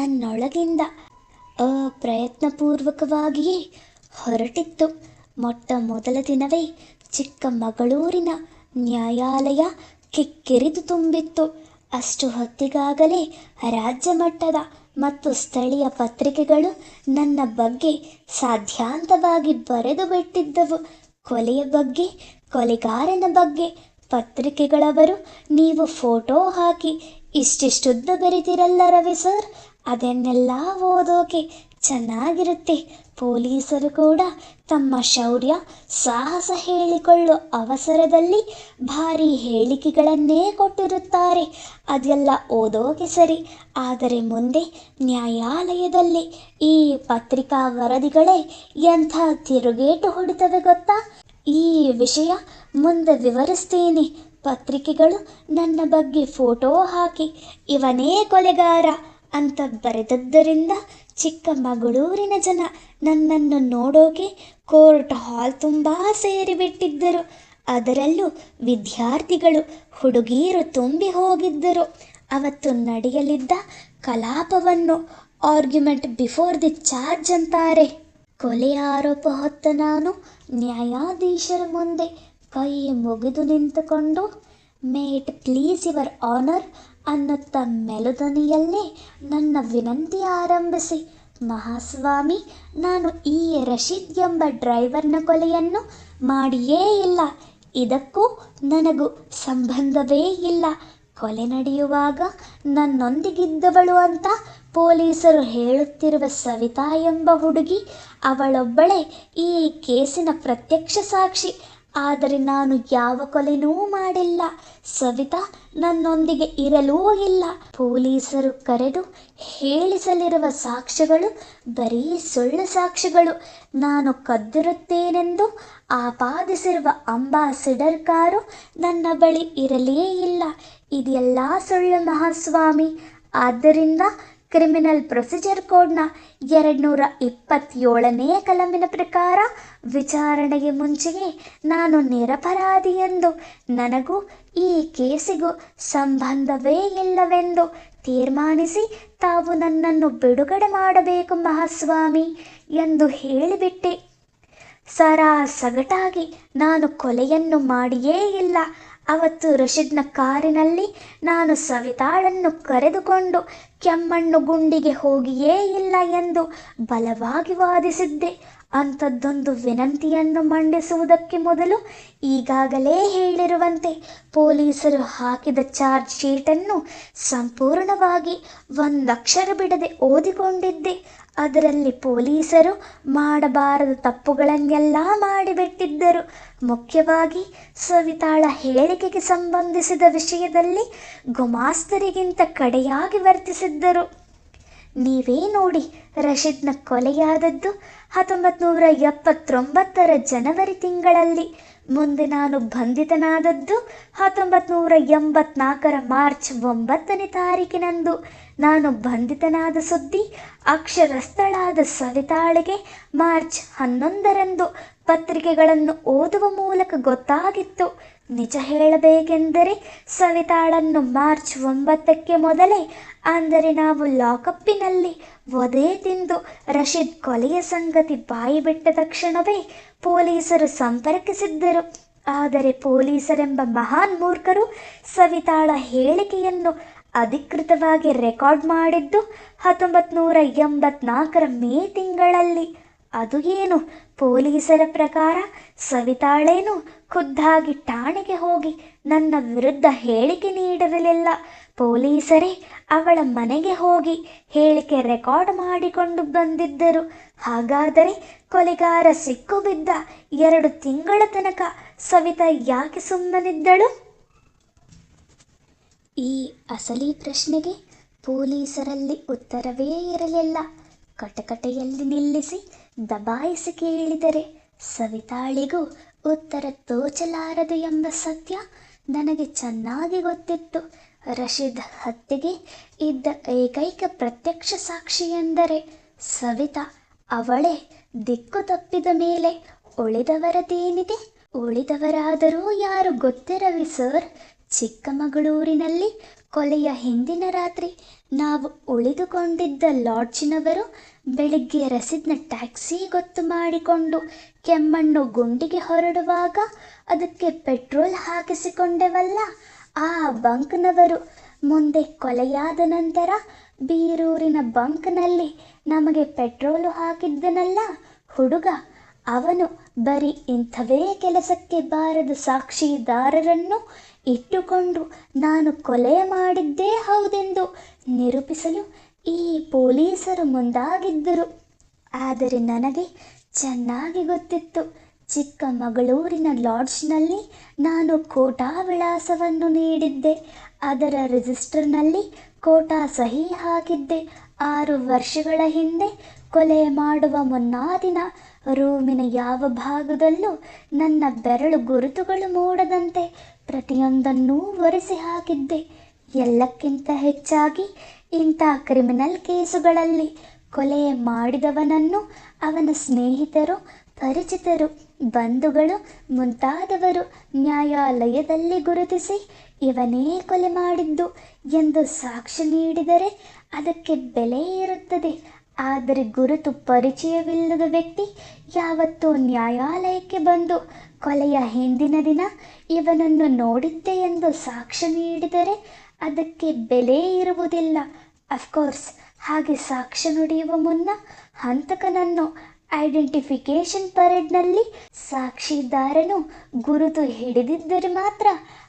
ನನ್ನೊಳಗಿಂದ ಅಪ್ರಯತ್ನಪೂರ್ವಕವಾಗಿಯೇ ಹೊರಟಿತ್ತು. ಮೊಟ್ಟ ಮೊದಲ ದಿನವೇ ಚಿಕ್ಕಮಗಳೂರಿನ ನ್ಯಾಯಾಲಯ ಕಿಕ್ಕಿರಿದು ತುಂಬಿತ್ತು. ಅಷ್ಟು ಹೊತ್ತಿಗಾಗಲೇ ರಾಜ್ಯ ಮಟ್ಟದ ಮತ್ತು ಸ್ಥಳೀಯ ಪತ್ರಿಕೆಗಳು ನನ್ನ ಬಗ್ಗೆ ಸಾಧ್ಯಾಂತವಾಗಿ ಬರೆದು ಬಿಟ್ಟಿದ್ದವು. ಕೊಲೆಯ ಬಗ್ಗೆ, ಕೊಲೆಗಾರನ ಬಗ್ಗೆ ಪತ್ರಿಕೆಗಳವರು ನೀವು ಫೋಟೋ ಹಾಕಿ ಇಷ್ಟಿಷ್ಟುದ್ದ ಬರೀತಿರಲ್ಲ ರವಿ ಸರ್? ಅದನ್ನೆಲ್ಲ ಓದೋಕೆ ಚೆನ್ನಾಗಿರುತ್ತೆ. ಪೊಲೀಸರು ಕೂಡ ತಮ್ಮ ಶೌರ್ಯ, ಸಾಹಸ ಹೇಳಿಕೊಳ್ಳೋ ಅವಸರದಲ್ಲಿ ಭಾರಿ ಹೇಳಿಕೆಗಳನ್ನೇ ಕೊಟ್ಟಿರುತ್ತಾರೆ. ಅದೆಲ್ಲ ಓದೋಕೆ ಸರಿ, ಆದರೆ ಮುಂದೆ ನ್ಯಾಯಾಲಯದಲ್ಲಿ ಈ ಪತ್ರಿಕಾ ವರದಿಗಳೇ ಎಂಥ ತಿರುಗೇಟು ಹೊಡಿತವೆ ಗೊತ್ತಾ? ಈ ವಿಷಯ ಮುಂದೆ ವಿವರಿಸ್ತೀನಿ. ಪತ್ರಿಕೆಗಳು ನನ್ನ ಬಗ್ಗೆ ಫೋಟೋ ಹಾಕಿ, ಇವನೇ ಕೊಲೆಗಾರ. ಅಂತ ಬರೆದದ್ದರಿಂದ ಚಿಕ್ಕಮಗಳೂರಿನ ಜನ ನನ್ನನ್ನು ನೋಡೋಕೆ ಕೋರ್ಟ್ ಹಾಲ್ ತುಂಬ ಸೇರಿಬಿಟ್ಟಿದ್ದರು. ಅದರಲ್ಲೂ ವಿದ್ಯಾರ್ಥಿಗಳು ಹುಡುಗಿಯರು ತುಂಬಿ ಹೋಗಿದ್ದರು. ಅವತ್ತು ನಡೆಯಲಿದ್ದ ಕಲಾಪವನ್ನು ಆರ್ಗ್ಯುಮೆಂಟ್ ಬಿಫೋರ್ ದಿ ಚಾರ್ಜ್ ಅಂತಾರೆ. ಕೊಲೆ ಆರೋಪ ಹೊತ್ತ ನಾನು ನ್ಯಾಯಾಧೀಶರ ಮುಂದೆ ಕೈ ಮುಗಿದು ನಿಂತುಕೊಂಡು, may it please your honour ಅನ್ನುತ್ತಾ ಮೆಲುದನಿಯಲ್ಲೇ ನನ್ನ ವಿನಂತಿ ಆರಂಭಿಸಿ, ಮಹಾಸ್ವಾಮಿ, ನಾನು ಈ ರಶೀದ್ ಎಂಬ ಡ್ರೈವರ್ನ ಕೊಲೆಯನ್ನು ಮಾಡಿಯೇ ಇಲ್ಲ. ಇದಕ್ಕೂ ನನಗೂ ಸಂಬಂಧವೇ ಇಲ್ಲ. ಕೊಲೆ ನಡೆಯುವಾಗ ನನ್ನೊಂದಿಗಿದ್ದವಳು ಅಂತ ಪೊಲೀಸರು ಹೇಳುತ್ತಿರುವ ಸವಿತಾ ಎಂಬ ಹುಡುಗಿ ಅವಳೊಬ್ಬಳೇ ಈ ಕೇಸಿನ ಪ್ರತ್ಯಕ್ಷ ಸಾಕ್ಷಿ. ಆದರೆ ನಾನು ಯಾವ ಕೊಲೆನೂ ಮಾಡಿಲ್ಲ. ಸವಿತಾ ನನ್ನೊಂದಿಗೆ ಇರಲೂ ಇಲ್ಲ. ಪೊಲೀಸರು ಕರೆದು ಹೇಳಿಸಲಿರುವ ಸಾಕ್ಷ್ಯಗಳು ಬರೀ ಸುಳ್ಳು ಸಾಕ್ಷ್ಯಗಳು. ನಾನು ಕದ್ದಿರುತ್ತೇನೆಂದು ಆಪಾದಿಸಿರುವ ಅಂಬಾಸಿಡರ್ ಕಾರು ನನ್ನ ಬಳಿ ಇರಲೇ ಇಲ್ಲ. ಇದೆಲ್ಲ ಸುಳ್ಳು ಮಹಾಸ್ವಾಮಿ. ಆದ್ದರಿಂದ ಕ್ರಿಮಿನಲ್ ಪ್ರೊಸೀಜರ್ ಕೋಡ್ನ ಎರಡುನೂರ ಇಪ್ಪತ್ತೇಳನೇ ಕಲಮಿನ ಪ್ರಕಾರ ವಿಚಾರಣೆಗೆ ಮುಂಚೆಯೇ ನಾನು ನಿರಪರಾಧಿ ಎಂದು ನನಗೂ ಈ ಕೇಸಿಗೂ ಸಂಬಂಧವೇ ಇಲ್ಲವೆಂದು ತೀರ್ಮಾನಿಸಿ ತಾವು ನನ್ನನ್ನು ಬಿಡುಗಡೆ ಮಾಡಬೇಕು ಮಹಾಸ್ವಾಮಿ ಎಂದು ಹೇಳಿಬಿಟ್ಟೆ. ಸರಾ ಸಗಟಾಗಿ ನಾನು ಕೊಲೆಯನ್ನು ಮಾಡಿಯೇ ಇಲ್ಲ. ಅವತ್ತು ರಶೀದ್ನ ಕಾರಿನಲ್ಲಿ ನಾನು ಸವಿತಾಳನ್ನು ಕರೆದುಕೊಂಡು ಕೆಮ್ಮಣ್ಣು ಗುಂಡಿಗೆ ಹೋಗಿಯೇ ಇಲ್ಲ ಎಂದು ಬಲವಾಗಿ ವಾದಿಸಿದ್ದೆ. ಅಂಥದ್ದೊಂದು ವಿನಂತಿಯನ್ನು ಮಂಡಿಸುವುದಕ್ಕೆ ಮೊದಲು ಈಗಾಗಲೇ ಹೇಳಿರುವಂತೆ ಪೊಲೀಸರು ಹಾಕಿದ ಚಾರ್ಜ್ ಶೀಟನ್ನು ಸಂಪೂರ್ಣವಾಗಿ ಒಂದಕ್ಷರ ಬಿಡದೆ ಓದಿಕೊಂಡಿದ್ದೆ. ಅದರಲ್ಲಿ ಪೊಲೀಸರು ಮಾಡಬಾರದ ತಪ್ಪುಗಳನ್ನೆಲ್ಲ ಮಾಡಿಬಿಟ್ಟಿದ್ದರು. ಮುಖ್ಯವಾಗಿ ಸವಿತಾಳ ಹೇಳಿಕೆಗೆ ಸಂಬಂಧಿಸಿದ ವಿಷಯದಲ್ಲಿ ಗುಮಾಸ್ತರಿಗಿಂತ ಕಡೆಯಾಗಿ ವರ್ತಿಸಿದ್ದರು. ನೀವೇ ನೋಡಿ, ರಶೀದ್ನ ಕೊಲೆಯಾದದ್ದು ಹತ್ತೊಂಬತ್ತು ನೂರ ಎಪ್ಪತ್ತೊಂಬತ್ತರ ಜನವರಿ ತಿಂಗಳಲ್ಲಿ. ಮುಂದೆ ನಾನು ಬಂಧಿತನಾದದ್ದು ಹತ್ತೊಂಬತ್ತು ನೂರ ಎಂಬತ್ನಾಲ್ಕರ ಮಾರ್ಚ್ ಒಂಬತ್ತನೇ ತಾರೀಕಿನಂದು. ನಾನು ಬಂಧಿತನಾದ ಸುದ್ದಿ, ಅಕ್ಷರಸ್ಥಳಾದ ಸವಿತಾಳಿಗೆ ಮಾರ್ಚ್ ಹನ್ನೊಂದರಂದು ಪತ್ರಿಕೆಗಳನ್ನು ಓದುವ ಮೂಲಕ ಗೊತ್ತಾಗಿತ್ತು. ನಿಜ ಹೇಳಬೇಕೆಂದರೆ ಸವಿತಾಳನ್ನು ಮಾರ್ಚ್ ಒಂಬತ್ತಕ್ಕೆ ಮೊದಲೇ ಅಂದರೆ ನಾವು ಲಾಕಪ್ಪಿನಲ್ಲಿ ಒದೇ ತಿಂದು ರಶೀದ್ ಕೊಲೆಯ ಸಂಗತಿ ಬಾಯಿ ಬಿಟ್ಟ ತಕ್ಷಣವೇ ಪೊಲೀಸರು ಸಂಪರ್ಕಿಸಿದ್ದರು. ಆದರೆ ಪೊಲೀಸರೆಂಬ ಮಹಾನ್ ಮೂರ್ಖರು ಸವಿತಾಳ ಹೇಳಿಕೆಯನ್ನು ಅಧಿಕೃತವಾಗಿ ರೆಕಾರ್ಡ್ ಮಾಡಿದ್ದು ಹತ್ತೊಂಬತ್ತು ನೂರ ಎಂಬತ್ನಾಲ್ಕರ ಮೇ ತಿಂಗಳಲ್ಲಿ. ಅದು ಏನು? ಪೊಲೀಸರ ಪ್ರಕಾರ ಸವಿತಾಳೇನು? ಖುದ್ದಾಗಿ ಠಾಣೆಗೆ ಹೋಗಿ ನನ್ನ ವಿರುದ್ಧ ಹೇಳಿಕೆ ನೀಡಿರಲಿಲ್ಲ ಪೊಲೀಸರೇ, ಅವಳ ಮನೆಗೆ ಹೋಗಿ ಹೇಳಿಕೆ ರೆಕಾರ್ಡ್ ಮಾಡಿಕೊಂಡು ಬಂದಿದ್ದರು. ಹಾಗಾದರೆ ಕೊಲೆಗಾರ ಸಿಕ್ಕು ಬಿದ್ದ ಎರಡು ತಿಂಗಳ ತನಕ ಸವಿತಾ ಯಾಕೆ ಸುಮ್ಮನಿದ್ದಳು? ಈ ಅಸಲಿ ಪ್ರಶ್ನೆಗೆ ಪೊಲೀಸರಲ್ಲಿ ಉತ್ತರವೇ ಇರಲಿಲ್ಲ. ಕಟಕಟೆಯಲ್ಲಿ ನಿಲ್ಲಿಸಿ ದಬಾಯಿಸಿ ಕೇಳಿದರೆ ಸವಿತಾಳಿಗೂ ಉತ್ತರ ತೋಚಲಾರದು ಎಂಬ ಸತ್ಯ ನನಗೆ ಚೆನ್ನಾಗಿ ಗೊತ್ತಿತ್ತು. ರಶೀದ್ ಹತ್ಯೆಗೆ ಇದ್ದ ಏಕೈಕ ಪ್ರತ್ಯಕ್ಷ ಸಾಕ್ಷಿ ಎಂದರೆ ಸವಿತಾ. ಅವಳೇ ದಿಕ್ಕು ತಪ್ಪಿದ ಮೇಲೆ ಉಳಿದವರದೇನಿದೆ? ಉಳಿದವರಾದರೂ ಯಾರು ಗೊತ್ತಿರವಿ ಸರ್? ಚಿಕ್ಕಮಗಳೂರಿನಲ್ಲಿ ಕೊಲೆಯ ಹಿಂದಿನ ರಾತ್ರಿ ನಾವು ಉಳಿದುಕೊಂಡಿದ್ದ ಲಾಡ್ಜಿನವರು ಬೆಳಿಗ್ಗೆ ರಸಿದ್ನ ಟ್ಯಾಕ್ಸಿ ಗೊತ್ತು ಮಾಡಿಕೊಂಡು ಕೆಮ್ಮಣ್ಣು ಗುಂಡಿಗೆ ಹೊರಡುವಾಗ ಅದಕ್ಕೆ ಪೆಟ್ರೋಲ್ ಹಾಕಿಸಿಕೊಂಡೆವಲ್ಲ? ಆ ಬಂಕ್ನವರು ಮುಂದೆ ಕೊಲೆಯಾದ ನಂತರ ಬೀರೂರಿನ ಬಂಕ್ನಲ್ಲಿ ನಮಗೆ ಪೆಟ್ರೋಲು ಹಾಕಿದ್ದನಲ್ಲ? ಹುಡುಗ, ಅವನು ಬರೀ ಇಂಥವೇ ಕೆಲಸಕ್ಕೆ ಬಾರದ ಸಾಕ್ಷಿದಾರರನ್ನು ಇಟ್ಟುಕೊಂಡು ನಾನು ಕೊಲೆ ಮಾಡಿದ್ದೇ ಹೌದೆಂದು ನಿರೂಪಿಸಲು ಈ ಪೊಲೀಸರು ಮುಂದಾಗಿದ್ದರು. ಆದರೆ ನನಗೆ ಚೆನ್ನಾಗಿ ಗೊತ್ತಿತ್ತು. ಚಿಕ್ಕಮಗಳೂರಿನ ಲಾಡ್ಜ್ನಲ್ಲಿ ನಾನು ಕೋಟಾ ವಿಳಾಸವನ್ನು ನೀಡಿದ್ದೆ. ಅದರ ರಿಜಿಸ್ಟರ್ನಲ್ಲಿ ಕೋಟಾ ಸಹಿ ಹಾಕಿದ್ದೆ. ಆರು ವರ್ಷಗಳ ಹಿಂದೆ ಕೊಲೆ ಮಾಡುವ ಮುನ್ನಾ ದಿನ ರೂಮಿನ ಯಾವ ಭಾಗದಲ್ಲೂ ನನ್ನ ಬೆರಳು ಗುರುತುಗಳು ಮೂಡದಂತೆ ಪ್ರತಿಯೊಂದನ್ನೂ ಒರೆಸಿ ಹಾಕಿದ್ದೆ. ಎಲ್ಲಕ್ಕಿಂತ ಹೆಚ್ಚಾಗಿ ಇಂಥ ಕ್ರಿಮಿನಲ್ ಕೇಸುಗಳಲ್ಲಿ ಕೊಲೆ ಮಾಡಿದವನನ್ನು ಅವನ ಸ್ನೇಹಿತರು, ಪರಿಚಿತರು, ಬಂಧುಗಳು ಮುಂತಾದವರು ನ್ಯಾಯಾಲಯದಲ್ಲಿ ಗುರುತಿಸಿ ಇವನೇ ಕೊಲೆ ಮಾಡಿದ್ದು ಎಂದು ಸಾಕ್ಷಿ ನೀಡಿದರೆ ಅದಕ್ಕೆ ಬೆಲೆ ಇರುತ್ತದೆ ಆದರೆ ಗುರುತು ಪರಿಚಯವಿಲ್ಲದ ವ್ಯಕ್ತಿ ಯಾವತ್ತೂ ನ್ಯಾಯಾಲಯಕ್ಕೆ ಬಂದು ಕೊಲೆಯ ಹಿಂದಿನ ದಿನ ಇವನನ್ನು ನೋಡಿದ್ದೆ ಎಂದು ಸಾಕ್ಷ್ಯ ನೀಡಿದರೆ ಅದಕ್ಕೆ ಬೆಲೆ ಇರುವುದಿಲ್ಲ. ಅಫ್ಕೋರ್ಸ್ ಹಾಗೆ ಸಾಕ್ಷ್ಯ ನುಡಿಯುವ ಮುನ್ನ ಹಂತಕನನ್ನು ಐಡೆಂಟಿಫಿಕೇಶನ್ ಪರೇಡ್ನಲ್ಲಿ ಸಾಕ್ಷಿದಾರನು ಗುರುತು ಹಿಡಿದಿದ್ದರೆ ಮಾತ್ರ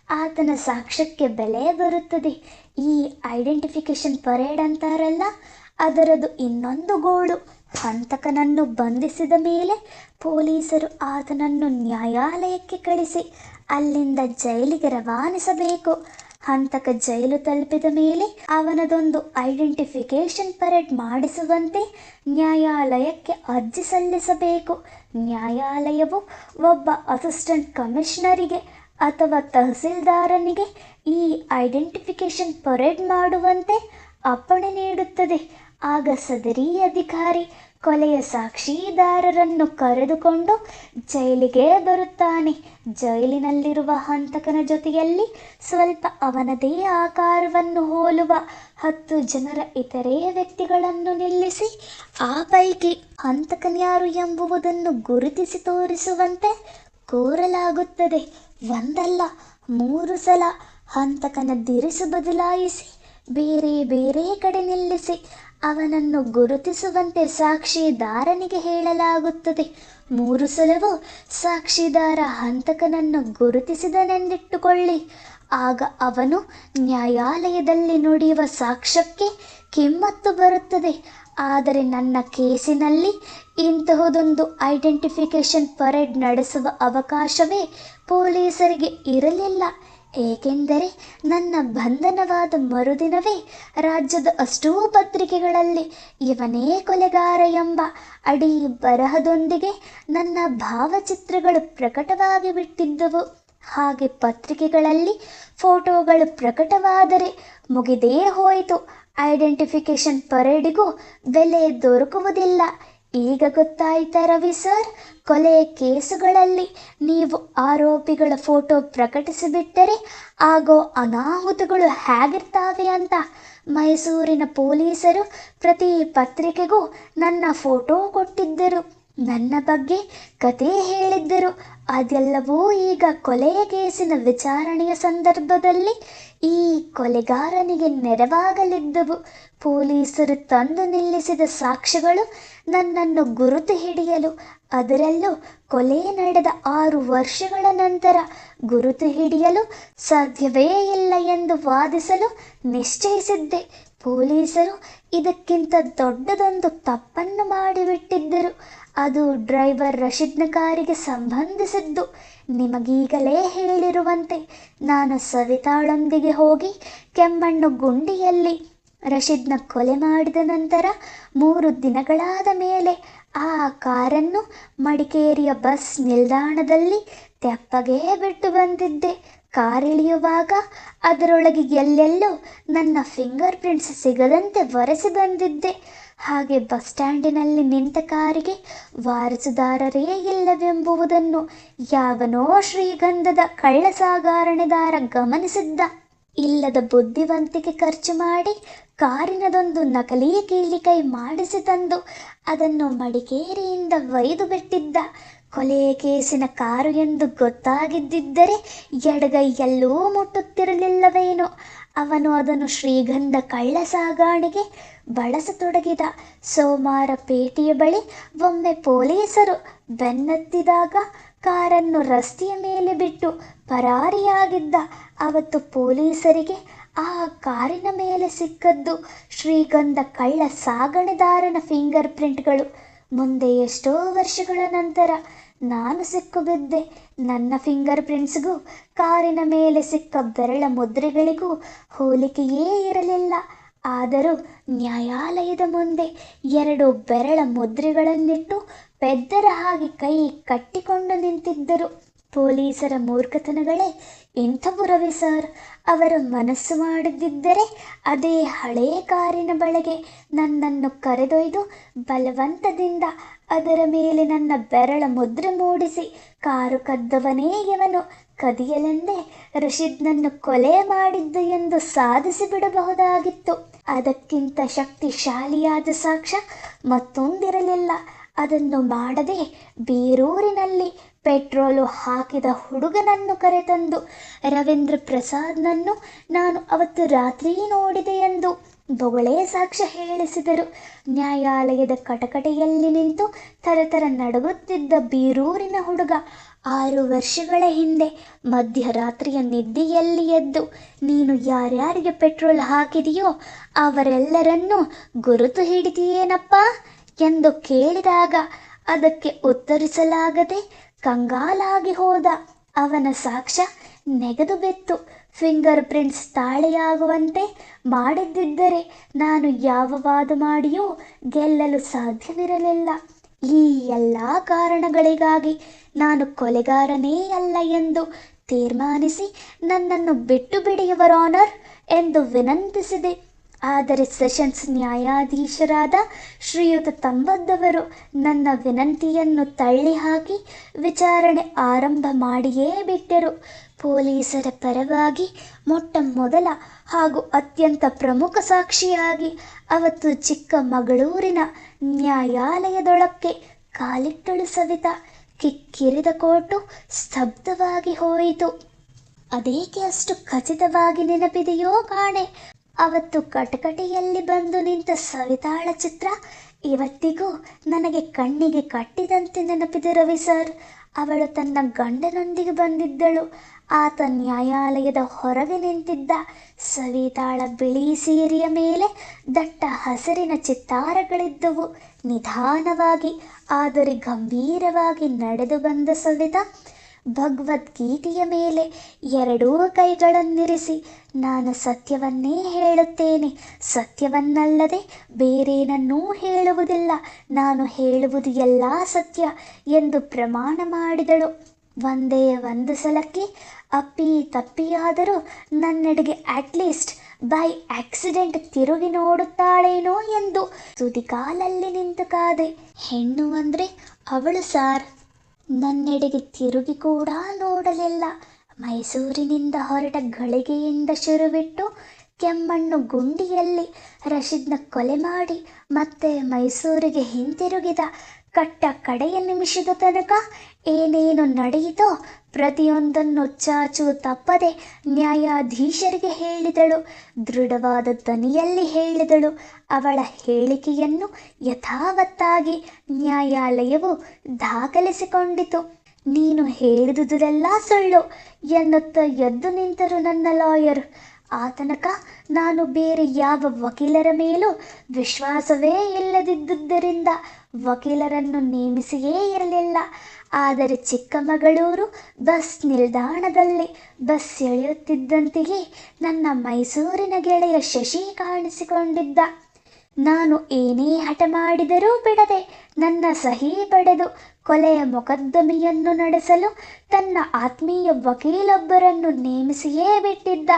ಆತನ ಸಾಕ್ಷ್ಯಕ್ಕೆ ಬೆಲೆ ಬರುತ್ತದೆ. ಈ ಐಡೆಂಟಿಫಿಕೇಶನ್ ಪರೇಡ್ ಅಂತಾರಲ್ಲ ಅದರದು ಇನ್ನೊಂದು ಗೋಳು. ಹಂತಕನನ್ನು ಬಂಧಿಸಿದ ಮೇಲೆ ಪೊಲೀಸರು ಆತನನ್ನು ನ್ಯಾಯಾಲಯಕ್ಕೆ ಕಳಿಸಿ, ಅಲ್ಲಿಂದ ಜೈಲಿಗೆ ರವಾನಿಸಬೇಕು. ಹಂತಕ ಜೈಲು ತಲುಪಿದ ಮೇಲೆ ಅವನದೊಂದು ಐಡೆಂಟಿಫಿಕೇಶನ್ ಪರೇಡ್ ಮಾಡಿಸುವಂತೆ ನ್ಯಾಯಾಲಯಕ್ಕೆ ಅರ್ಜಿ ಸಲ್ಲಿಸಬೇಕು. ನ್ಯಾಯಾಲಯವು ಒಬ್ಬ ಅಸಿಸ್ಟೆಂಟ್ ಕಮಿಷನರಿಗೆ ಅಥವಾ ತಹಸೀಲ್ದಾರನಿಗೆ ಈ ಐಡೆಂಟಿಫಿಕೇಶನ್ ಪರೇಡ್ ಮಾಡುವಂತೆ ಅಪ್ಪಣೆ ನೀಡುತ್ತದೆ. ಆಗ ಸದರಿ ಅಧಿಕಾರಿ ಕೊಲೆಯ ಸಾಕ್ಷಿದಾರರನ್ನು ಕರೆದುಕೊಂಡು ಜೈಲಿಗೆ ಬರುತ್ತಾನೆ ಜೈಲಿನಲ್ಲಿರುವ ಹಂತಕನ ಜೊತೆಯಲ್ಲಿ ಸ್ವಲ್ಪ ಅವನದೇ ಆಕಾರವನ್ನು ಹೋಲುವ ಹತ್ತು ಜನರ ಇತರೆ ವ್ಯಕ್ತಿಗಳನ್ನು ನಿಲ್ಲಿಸಿ, ಆ ಪೈಕಿ ಹಂತಕನ್ಯಾರು ಎಂಬುವುದನ್ನು ಗುರುತಿಸಿ ತೋರಿಸುವಂತೆ ಕೋರಲಾಗುತ್ತದೆ. ಒಂದಲ್ಲ, ಮೂರು ಸಲ ಹಂತಕನ ದಿರಿಸು ಬದಲಾಯಿಸಿ, ಬೇರೆ ಬೇರೆ ಕಡೆ ನಿಲ್ಲಿಸಿ ಅವನನ್ನು ಗುರುತಿಸುವಂತೆ ಸಾಕ್ಷಿದಾರನಿಗೆ ಹೇಳಲಾಗುತ್ತದೆ. ಮೂರು ಸಲವೂ ಸಾಕ್ಷಿದಾರ ಹಂತಕನನ್ನು ಗುರುತಿಸಿದನೆಂದಿಟ್ಟುಕೊಳ್ಳಿ. ಆಗ ಅವನು ನ್ಯಾಯಾಲಯದಲ್ಲಿ ನುಡಿಯುವ ಸಾಕ್ಷ್ಯಕ್ಕೆ ಕಿಮ್ಮತ್ತು ಬರುತ್ತದೆ. ಆದರೆ ನನ್ನ ಕೇಸಿನಲ್ಲಿ ಇಂತಹದೊಂದು ಐಡೆಂಟಿಫಿಕೇಶನ್ ಪರೇಡ್ ನಡೆಸುವ ಅವಕಾಶವೇ ಪೊಲೀಸರಿಗೆ ಇರಲಿಲ್ಲ. ಏಕೆಂದರೆ ನನ್ನ ಬಂಧನವಾದ ಮರುದಿನವೇ ರಾಜ್ಯದ ಅಷ್ಟೂ ಪತ್ರಿಕೆಗಳಲ್ಲಿ ಇವನೇ ಕೊಲೆಗಾರ ಎಂಬ ಅಡಿ ಬರಹದೊಂದಿಗೆ ನನ್ನ ಭಾವಚಿತ್ರಗಳು ಪ್ರಕಟವಾಗಿ ಬಿಟ್ಟಿದ್ದವು. ಹಾಗೆ ಪತ್ರಿಕೆಗಳಲ್ಲಿ ಫೋಟೋಗಳು ಪ್ರಕಟವಾದರೆ ಮುಗಿದೇ ಹೋಯಿತು. ಐಡೆಂಟಿಫಿಕೇಶನ್ ಪರೇಡಿಗೂ ಬೆಲೆ ದೊರಕುವುದಿಲ್ಲ. ಈಗ ಗೊತ್ತಾಯ್ತ ರವಿ ಸರ್? ಕೊಲೆ ಕೇಸುಗಳಲ್ಲಿ ನೀವು ಆರೋಪಿಗಳ ಫೋಟೋ ಪ್ರಕಟಿಸಿಬಿಟ್ಟರೆ ಆಗೋ ಅನಾಹುತಗಳು ಹೇಗಿರ್ತಾವೆ ಅಂತ ಮೈಸೂರಿನ ಪೊಲೀಸರು ಪ್ರತಿ ಪತ್ರಿಕೆಗೂ ನನ್ನ ಫೋಟೋ ಕೊಟ್ಟಿದ್ದರು. ನನ್ನ ಬಗ್ಗೆ ಕತೆ ಹೇಳಿದ್ದರು. ಅದೆಲ್ಲವೂ ಈಗ ಕೊಲೆ ಕೇಸಿನ ವಿಚಾರಣೆಯ ಸಂದರ್ಭದಲ್ಲಿ ಈ ಕೊಲೆಗಾರನಿಗೆ ನೆರವಾಗಲಿದ್ದವು. ಪೊಲೀಸರು ತಂದು ನಿಲ್ಲಿಸಿದ ಸಾಕ್ಷ್ಯಗಳು ನನ್ನನ್ನು ಗುರುತು ಹಿಡಿಯಲು, ಅದರಲ್ಲೂ ಕೊಲೆ ನಡೆದ ಆರು ವರ್ಷಗಳ ನಂತರ ಗುರುತು ಹಿಡಿಯಲು ಸಾಧ್ಯವೇ ಇಲ್ಲ ಎಂದು ವಾದಿಸಲು ನಿಶ್ಚಯಿಸಿದ್ದೆ. ಪೊಲೀಸರು ಇದಕ್ಕಿಂತ ದೊಡ್ಡದೊಂದು ತಪ್ಪನ್ನು ಮಾಡಿಬಿಟ್ಟಿದ್ದರು. ಅದು ಡ್ರೈವರ್ ರಶೀದ್ನ ಕಾರಿಗೆ ಸಂಬಂಧಿಸಿದ್ದು. ನಿಮಗೀಗಲೇ ಹೇಳಿರುವಂತೆ, ನಾನು ಸವಿತಾಳೊಂದಿಗೆ ಹೋಗಿ ಕೆಮ್ಮಣ್ಣು ಗುಂಡಿಯಲ್ಲಿ ರಶೀದ್ನ ಕೊಲೆ ಮಾಡಿದ ನಂತರ ಮೂರು ದಿನಗಳಾದ ಮೇಲೆ ಆ ಕಾರನ್ನು ಮಡಿಕೇರಿಯ ಬಸ್ ನಿಲ್ದಾಣದಲ್ಲಿ ತೆಪ್ಪಗೆ ಬಿಟ್ಟು ಬಂದಿದ್ದೆ. ಕಾರಿಳಿಯುವಾಗ ಅದರೊಳಗೆ ಎಲ್ಲೆಲ್ಲೋ ನನ್ನ ಫಿಂಗರ್ ಪ್ರಿಂಟ್ಸ್ ಸಿಗದಂತೆ ಒರೆಸಿ ಬಂದಿದ್ದೆ. ಹಾಗೆ ಬಸ್ ಸ್ಟ್ಯಾಂಡಿನಲ್ಲಿ ನಿಂತ ಕಾರಿಗೆ ವಾರಸುದಾರರೇ ಇಲ್ಲವೆಂಬುದನ್ನು ಯಾವನೋ ಶ್ರೀಗಂಧದ ಕಳ್ಳ ಸಾಗಾರಣೆದಾರ ಗಮನಿಸಿದ್ದ. ಇಲ್ಲದ ಬುದ್ಧಿವಂತಿಕೆ ಖರ್ಚು ಮಾಡಿ ಕಾರಿನದೊಂದು ನಕಲಿ ಕೀಲಿಕೈ ಮಾಡಿಸಿ ತಂದು ಅದನ್ನು ಮಡಿಕೇರಿಯಿಂದ ಒಯ್ದು ಬಿಟ್ಟಿದ್ದ. ಕೊಲೆ ಕೇಸಿನ ಕಾರು ಎಂದು ಗೊತ್ತಾಗಿದ್ದಿದ್ದರೆ ಎಡಗೈ ಎಲ್ಲೂ ಮುಟ್ಟುತ್ತಿರಲಿಲ್ಲವೇನೋ. ಅವನು ಅದನ್ನು ಶ್ರೀಗಂಧ ಕಳ್ಳ ಸಾಗಾಣಿಗೆ ಬಳಸತೊಡಗಿದ. ಸೋಮವಾರ ಪೇಟೆಯ ಬಳಿ ಒಮ್ಮೆ ಪೊಲೀಸರು ಬೆನ್ನತ್ತಿದಾಗ ಕಾರನ್ನು ರಸ್ತೆಯ ಮೇಲೆ ಬಿಟ್ಟು ಪರಾರಿಯಾಗಿದ್ದ. ಅವತ್ತು ಪೊಲೀಸರಿಗೆ ಆ ಕಾರಿನ ಮೇಲೆ ಸಿಕ್ಕದ್ದು ಶ್ರೀಗಂಧ ಕಳ್ಳ ಸಾಗಣೆದಾರನ ಫಿಂಗರ್ ಪ್ರಿಂಟ್ಗಳು ಮುಂದೆ ಎಷ್ಟೋ ವರ್ಷಗಳ ನಂತರ ನಾನು ಸಿಕ್ಕುಬಿದ್ದೆ ನನ್ನ ಫಿಂಗರ್ ಪ್ರಿಂಟ್ಸ್ಗೂ ಕಾರಿನ ಮೇಲೆ ಸಿಕ್ಕ ಬೆರಳ ಮುದ್ರೆಗಳಿಗೂ ಹೋಲಿಕೆಯೇ ಇರಲಿಲ್ಲ. ಆದರೂ ನ್ಯಾಯಾಲಯದ ಮುಂದೆ ಎರಡು ಬೆರಳ ಮುದ್ರೆಗಳನ್ನಿಟ್ಟು ಪೆದ್ದರ ಹಾಗೆ ಕೈ ಕಟ್ಟಿಕೊಂಡು ನಿಂತಿದ್ದರು. ಪೊಲೀಸರ ಮೂರ್ಖತನಗಳೇ ಇಂಥವು ರವಿ ಸರ್. ಅವರು ಮನಸ್ಸು ಮಾಡದಿದ್ದರೆ ಅದೇ ಹಳೇ ಕಾರಿನ ಬಳಗೆ ನನ್ನನ್ನು ಕರೆದೊಯ್ದು ಬಲವಂತದಿಂದ ಅದರ ಮೇಲೆ ನನ್ನ ಬೆರಳ ಮುದ್ರೆ ಮೂಡಿಸಿ ಕಾರು ಕದ್ದವನೇ ಇವನು. ಕದಿಯಲೆಂದೇ ರಶೀದ್ನನ್ನು ಕೊಲೆ ಮಾಡಿದ್ದು ಎಂದು ಸಾಧಿಸಿ ಬಿಡಬಹುದಾಗಿತ್ತು. ಅದಕ್ಕಿಂತ ಶಕ್ತಿಶಾಲಿಯಾದ ಸಾಕ್ಷ್ಯ ಮತ್ತೊಂದಿರಲಿಲ್ಲ. ಅದನ್ನು ಮಾಡದೆ ಬೀರೂರಿನಲ್ಲಿ ಪೆಟ್ರೋಲು ಹಾಕಿದ ಹುಡುಗನನ್ನು ಕರೆತಂದು ರವೀಂದ್ರ ಪ್ರಸಾದ್ನನ್ನು ನಾನು ಅವತ್ತು ರಾತ್ರಿ ನೋಡಿದೆ ಎಂದು ಬೊಗಳೇ ಸಾಕ್ಷ್ಯ ಹೇಳಿಸಿದರು. ನ್ಯಾಯಾಲಯದ ಕಟಕಟೆಯಲ್ಲಿ ನಿಂತು ತರತರ ನಡುಗುತ್ತಿದ್ದ ಬೀರೂರಿನ ಹುಡುಗ ಆರು ವರ್ಷಗಳ ಹಿಂದೆ ಮಧ್ಯರಾತ್ರಿಯ ನಿದ್ದೆಯಲ್ಲಿ ಎದ್ದು, ನೀನು ಯಾರ್ಯಾರಿಗೆ ಪೆಟ್ರೋಲ್ ಹಾಕಿದೆಯೋ ಅವರೆಲ್ಲರನ್ನೂ ಗುರುತು ಹಿಡಿದೀಯೇನಪ್ಪ? ಎಂದು ಕೇಳಿದಾಗ ಅದಕ್ಕೆ ಉತ್ತರಿಸಲಾಗದೆ ಕಂಗಾಲಾಗಿ ಹೋದ. ಅವನ ಸಾಕ್ಷ್ಯ ನೆಗೆದು ಬಿತ್ತು. ಫಿಂಗರ್ ಪ್ರಿಂಟ್ಸ್ ತಾಳೆಯಾಗುವಂತೆ ಮಾಡಿದ್ದಿದ್ದರೆ ನಾನು ಯಾವ ವಾದ ಮಾಡಿಯೂ ಗೆಲ್ಲಲು ಸಾಧ್ಯವಿರಲಿಲ್ಲ. ಈ ಎಲ್ಲ ಕಾರಣಗಳಿಗಾಗಿ ನಾನು ಕೊಲೆಗಾರನೇ ಅಲ್ಲ ಎಂದು ತೀರ್ಮಾನಿಸಿ ನನ್ನನ್ನು ಬಿಟ್ಟು ಬಿಡಿಯುವರ್ ಆನರ್ ಎಂದು ವಿನಂತಿಸಿದೆ. ಆದರೆ ಸೆಷನ್ಸ್ ನ್ಯಾಯಾಧೀಶರಾದ ಶ್ರೀಯುತ ತಂಬದ್ದವರು ನನ್ನ ವಿನಂತಿಯನ್ನು ತಳ್ಳಿಹಾಕಿ ವಿಚಾರಣೆ ಆರಂಭ ಮಾಡಿಯೇ ಬಿಟ್ಟರು. ಪೊಲೀಸರ ಪರವಾಗಿ ಮೊಟ್ಟ ಮೊದಲ ಹಾಗೂ ಅತ್ಯಂತ ಪ್ರಮುಖ ಸಾಕ್ಷಿಯಾಗಿ ಅವತ್ತು ಚಿಕ್ಕಮಗಳೂರಿನ ನ್ಯಾಯಾಲಯದೊಳಕ್ಕೆ ಕಾಲಿಟ್ಟಳು ಸವಿತ. ಕಿಕ್ಕಿರಿದ ಕೋಟು ಸ್ತಬ್ಧವಾಗಿ ಹೋಯಿತು. ಅದೇಕೆ ಅಷ್ಟು ಖಚಿತವಾಗಿ ನೆನಪಿದೆಯೋ ಕಾಣೆ. ಅವತ್ತು ಕಟಕಟೆಯಲ್ಲಿ ಬಂದು ನಿಂತ ಸವಿತಾಳ ಚಿತ್ರ ಇವತ್ತಿಗೂ ನನಗೆ ಕಣ್ಣಿಗೆ ಕಟ್ಟಿದಂತೆ ನೆನಪಿದೆ ರವಿ ಸರ್. ಅವಳು ತನ್ನ ಗಂಡನೊಂದಿಗೆ ಬಂದಿದ್ದಳು. ಆತ ನ್ಯಾಯಾಲಯದ ಹೊರಗೆ ನಿಂತಿದ್ದ ಸವಿತಾಳ ಬಿಳಿ ಸೀರೆಯ ಮೇಲೆ ದಟ್ಟ ಹಸಿರಿನ ಚಿತ್ತಾರಗಳಿದ್ದವು. ನಿಧಾನವಾಗಿ, ಆದರೆ ಗಂಭೀರವಾಗಿ ನಡೆದು ಬಂದ ಸವಿತಾ ಭಗವದ್ಗೀತೆಯ ಮೇಲೆ ಎರಡೂ ಕೈಗಳನ್ನಿರಿಸಿ ನಾನು ಸತ್ಯವನ್ನೇ ಹೇಳುತ್ತೇನೆ. ಸತ್ಯವನ್ನಲ್ಲದೆ ಬೇರೇನನ್ನೂ ಹೇಳುವುದಿಲ್ಲ. ನಾನು ಹೇಳುವುದು ಎಲ್ಲ ಸತ್ಯ ಎಂದು ಪ್ರಮಾಣ ಮಾಡಿದಳು. ಒಂದೇ ಒಂದು ಸಲಕ್ಕೆ ಅಪ್ಪಿ ತಪ್ಪಿಯಾದರೂ ನನ್ನೆಡೆಗೆ ಅಟ್ಲೀಸ್ಟ್ ಬೈ ಆಕ್ಸಿಡೆಂಟ್ ತಿರುಗಿ ನೋಡುತ್ತಾಳೇನೋ ಎಂದು ತುದಿಕಾಲಲ್ಲಿ ನಿಂತು ಕಾದೆ. ಹೆಣ್ಣು ಅಂದರೆ ಅವಳು ಸಾರ್. ನನ್ನೆಡೆಗೆ ತಿರುಗಿ ಕೂಡ ನೋಡಲಿಲ್ಲ. ಮೈಸೂರಿನಿಂದ ಹೊರಟ ಗಳಿಗೆಯಿಂದ ಶುರುವಿಟ್ಟು ಕೆಮ್ಮಣ್ಣು ಗುಂಡಿಯಲ್ಲಿ ರಶೀದ್ನ ಕೊಲೆ ಮಾಡಿ ಮತ್ತೆ ಮೈಸೂರಿಗೆ ಹಿಂತಿರುಗಿದ ಕಟ್ಟ ಕಡೆಯ ನಿಮಿಷದ ತನಕ ಏನೇನು ನಡೆಯಿತೋ ಪ್ರತಿಯೊಂದನ್ನು ಚಾಚು ತಪ್ಪದೆ ನ್ಯಾಯಾಧೀಶರಿಗೆ ಹೇಳಿದಳು. ದೃಢವಾದ ದನಿಯಲ್ಲಿ ಹೇಳಿದಳು. ಅವಳ ಹೇಳಿಕೆಯನ್ನು ಯಥಾವತ್ತಾಗಿ ನ್ಯಾಯಾಲಯವು ದಾಖಲಿಸಿಕೊಂಡಿತು. ನೀನು ಹೇಳಿದುದೆಲ್ಲ ಸುಳ್ಳು ಎನ್ನುತ್ತ ಎದ್ದು ನಿಂತರು ನನ್ನ ಲಾಯರ್. ಆ ನಾನು ಬೇರೆ ಯಾವ ವಕೀಲರ ಮೇಲೂ ವಿಶ್ವಾಸವೇ ಇಲ್ಲದಿದ್ದುದರಿಂದ ವಕೀಲರನ್ನು ನೇಮಿಸಿಯೇ ಇರಲಿಲ್ಲ. ಆದರೆ ಚಿಕ್ಕಮಗಳೂರು ಬಸ್ ನಿಲ್ದಾಣದಲ್ಲಿ ಬಸ್ ಎಳೆಯುತ್ತಿದ್ದಂತೆಯೇ ನನ್ನ ಮೈಸೂರಿನ ಗೆಳೆಯ ಶಶಿ ಕಾಣಿಸಿಕೊಂಡಿದ್ದ. ನಾನು ಏನೇ ಹಠ ಮಾಡಿದರೂ ಬಿಡದೆ ನನ್ನ ಸಹಿ ಪಡೆದು ಕೊಲೆಯ ಮೊಕದ್ದಮೆಯನ್ನು ನಡೆಸಲು ತನ್ನ ಆತ್ಮೀಯ ವಕೀಲೊಬ್ಬರನ್ನು ನೇಮಿಸಿಯೇ ಬಿಟ್ಟಿದ್ದ.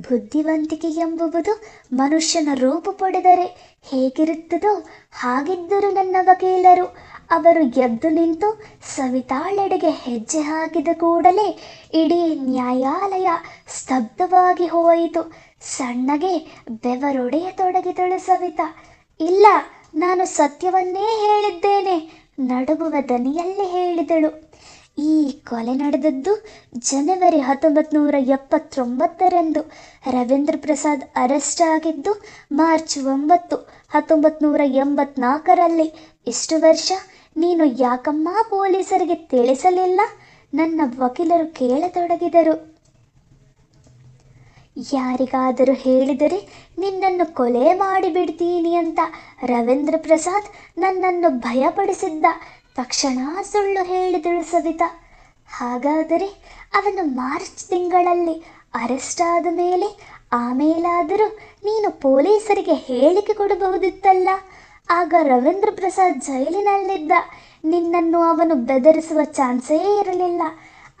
ಬುದ್ಧಿವಂತಿಕೆ ಎಂಬುವುದು ಮನುಷ್ಯನ ರೂಪು ಪಡೆದರೆ ಹೇಗಿರುತ್ತದೋ ಹಾಗಿದ್ದರು ನನ್ನ ವಕೀಲರು. ಅವರು ಎದ್ದು ನಿಂತು ಸವಿತಾಳೆಡೆಗೆ ಹೆಜ್ಜೆ ಹಾಕಿದ ಕೂಡಲೇ ಇಡೀ ನ್ಯಾಯಾಲಯ ಸ್ತಬ್ಧವಾಗಿ ಹೋಯಿತು. ಸಣ್ಣಗೆ ಬೆವರೊಡೆಯತೊಡಗಿದಳು ಸವಿತಾ. ಇಲ್ಲ, ನಾನು ಸತ್ಯವನ್ನೇ ಹೇಳಿದ್ದೇನೆ. ನಡುಗುವ ದನಿಯಲ್ಲಿ ಹೇಳಿದಳು. ಈ ಕೊಲೆ ನಡೆದದ್ದು ಜನವರಿ ಹತ್ತೊಂಬತ್ತು ನೂರ ಎಪ್ಪತ್ತೊಂಬತ್ತರಂದು ರವೀಂದ್ರ ಪ್ರಸಾದ್ ಅರೆಸ್ಟ್ ಆಗಿದ್ದು ಮಾರ್ಚ್ ಒಂಬತ್ತು ಹತ್ತೊಂಬತ್ತು ನೂರ ಎಂಬತ್ನಾಲ್ಕರಲ್ಲಿ ಇಷ್ಟು ವರ್ಷ ನೀನು ಯಾಕಮ್ಮ ಪೊಲೀಸರಿಗೆ ತಿಳಿಸಲಿಲ್ಲ? ನನ್ನ ವಕೀಲರು ಕೇಳತೊಡಗಿದರು. ಯಾರಿಗಾದರೂ ಹೇಳಿದರೆ ನಿನ್ನನ್ನು ಕೊಲೆ ಮಾಡಿಬಿಡ್ತೀನಿ ಅಂತ ರವೀಂದ್ರ ಪ್ರಸಾದ್ ನನ್ನನ್ನು ಭಯಪಡಿಸಿದ್ದ. ತಕ್ಷಣ ಸುಳ್ಳು ಹೇಳಿದಳು ಸವಿತಾ. ಹಾಗಾದರೆ ಅವನು ಮಾರ್ಚ್ ತಿಂಗಳಲ್ಲಿ ಅರೆಸ್ಟ್ ಆದ ಮೇಲೆ ಆಮೇಲಾದರೂ ನೀನು ಪೊಲೀಸರಿಗೆ ಹೇಳಿಕೆ ಕೊಡಬಹುದಿತ್ತಲ್ಲ? ಆಗ ರವೀಂದ್ರ ಪ್ರಸಾದ್ ಜೈಲಿನಲ್ಲಿದ್ದ. ನಿನ್ನನ್ನು ಅವನು ಬೆದರಿಸುವ ಚಾನ್ಸೇ ಇರಲಿಲ್ಲ.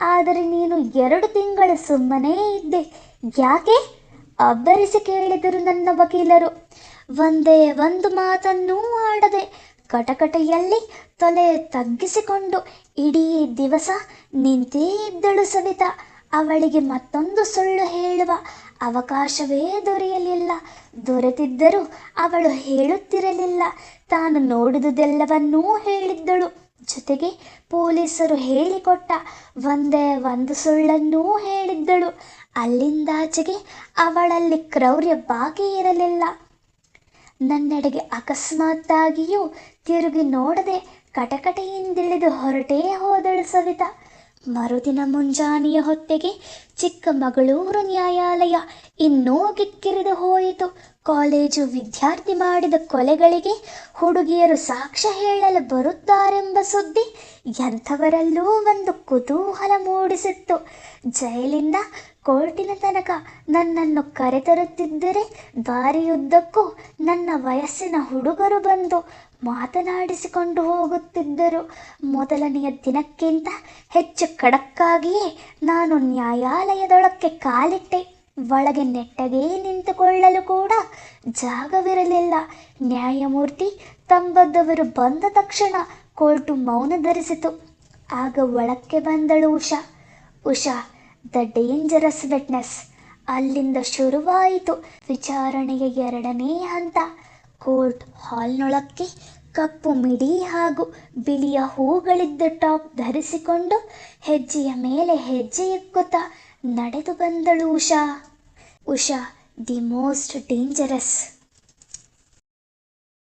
ಆದರೆ ನೀನು ಎರಡು ತಿಂಗಳು ಸುಮ್ಮನೆ ಇದ್ದೆ. ಯಾಕೆ? ಅಬ್ಬರಿಸಿ ಕೇಳಿದರು ನನ್ನ ವಕೀಲರು. ಒಂದೇ ಒಂದು ಮಾತನ್ನೂ ಆಡದೆ ಕಟಕಟೆಯಲ್ಲಿ ತಲೆ ತಗ್ಗಿಸಿಕೊಂಡು ಇಡೀ ದಿವಸ ನಿಂತೇ ಇದ್ದಳು ಸವಿತಾ. ಅವಳಿಗೆ ಮತ್ತೊಂದು ಸುಳ್ಳು ಹೇಳುವ ಅವಕಾಶವೇ ದೊರೆಯಲಿಲ್ಲ. ದೊರೆತಿದ್ದರೂ ಅವಳು ಹೇಳುತ್ತಿರಲಿಲ್ಲ. ತಾನು ನೋಡಿದುದೆಲ್ಲವನ್ನೂ ಹೇಳಿದ್ದಳು. ಜೊತೆಗೆ ಪೊಲೀಸರು ಹೇಳಿಕೊಟ್ಟ ಒಂದೇ ಒಂದು ಸುಳ್ಳನ್ನೂ ಹೇಳಿದ್ದಳು. ಅಲ್ಲಿಂದಾಚೆಗೆ ಅವಳಲ್ಲಿ ಕ್ರೌರ್ಯ ಬಾಕಿ ಇರಲಿಲ್ಲ. ನನ್ನೆಡೆಗೆ ಅಕಸ್ಮಾತ್ತಾಗಿಯೂ ತಿರುಗಿ ನೋಡದೆ ಕಟಕಟೆಯಿಂದಿಳಿದು ಹೊರಟೇ ಹೋದಳು ಸವಿತಾ. ಮರುದಿನ ಮುಂಜಾನೆಯ ಹೊತ್ತಿಗೆ ಚಿಕ್ಕಮಗಳೂರು ನ್ಯಾಯಾಲಯ ಇನ್ನೂ ಕಿಕ್ಕಿರಿದು ಹೋಯಿತು. ಕಾಲೇಜು ವಿದ್ಯಾರ್ಥಿ ಮಾಡಿದ ಕೊಲೆಗಳಿಗೆ ಹುಡುಗಿಯರು ಸಾಕ್ಷ್ಯ ಹೇಳಲು ಬರುತ್ತಾರೆಂಬ ಸುದ್ದಿ ಎಂಥವರಲ್ಲೂ ಒಂದು ಕುತೂಹಲ ಮೂಡಿಸಿತ್ತು. ಜೈಲಿಂದ ಕೋರ್ಟಿನ ತನಕ ನನ್ನನ್ನು ಕರೆತರುತ್ತಿದ್ದರೆ ದಾರಿಯುದ್ದಕ್ಕೂ ನನ್ನ ವಯಸ್ಸಿನ ಹುಡುಗರು ಬಂದು ಮಾತನಾಡಿಸಿಕೊಂಡು ಹೋಗುತ್ತಿದ್ದರು. ಮೊದಲನೆಯ ದಿನಕ್ಕಿಂತ ಹೆಚ್ಚು ಖಡಕ್ಕಾಗಿಯೇ ನಾನು ನ್ಯಾಯಾಲಯದೊಳಕ್ಕೆ ಕಾಲಿಟ್ಟೆ. ಒಳಗೆ ನೆಟ್ಟಗೇ ನಿಂತುಕೊಳ್ಳಲು ಕೂಡ ಜಾಗವಿರಲಿಲ್ಲ. ನ್ಯಾಯಮೂರ್ತಿ ತಂಬದ್ದವರು ಬಂದ ತಕ್ಷಣ ಕೋರ್ಟು ಮೌನ ಧರಿಸಿತು. ಆಗ ಒಳಕ್ಕೆ ಬಂದಳು Usha. Usha, the dangerous witness. ಅಲ್ಲಿಂದ ಶುರುವಾಯಿತು. ವಿಚಾರಣೆಯ ಎರಡನೇ ಹಂತ. ಕೋರ್ಟ್ ಹಾಲ್ನೊಳಕ್ಕೆ ಕಪ್ಪು ಮಿಡಿ ಹಾಗೂ ಬಿಳಿಯ ಹೂಗಳಿದ್ದ ಟಾಪ್ ಧರಿಸಿಕೊಂಡು ಹೆಜ್ಜೆಯ ಮೇಲೆ ಹೆಜ್ಜೆ ಇಕ್ಕುತ್ತಾ ನಡೆದು ಬಂದಳು Usha. Usha, the most dangerous.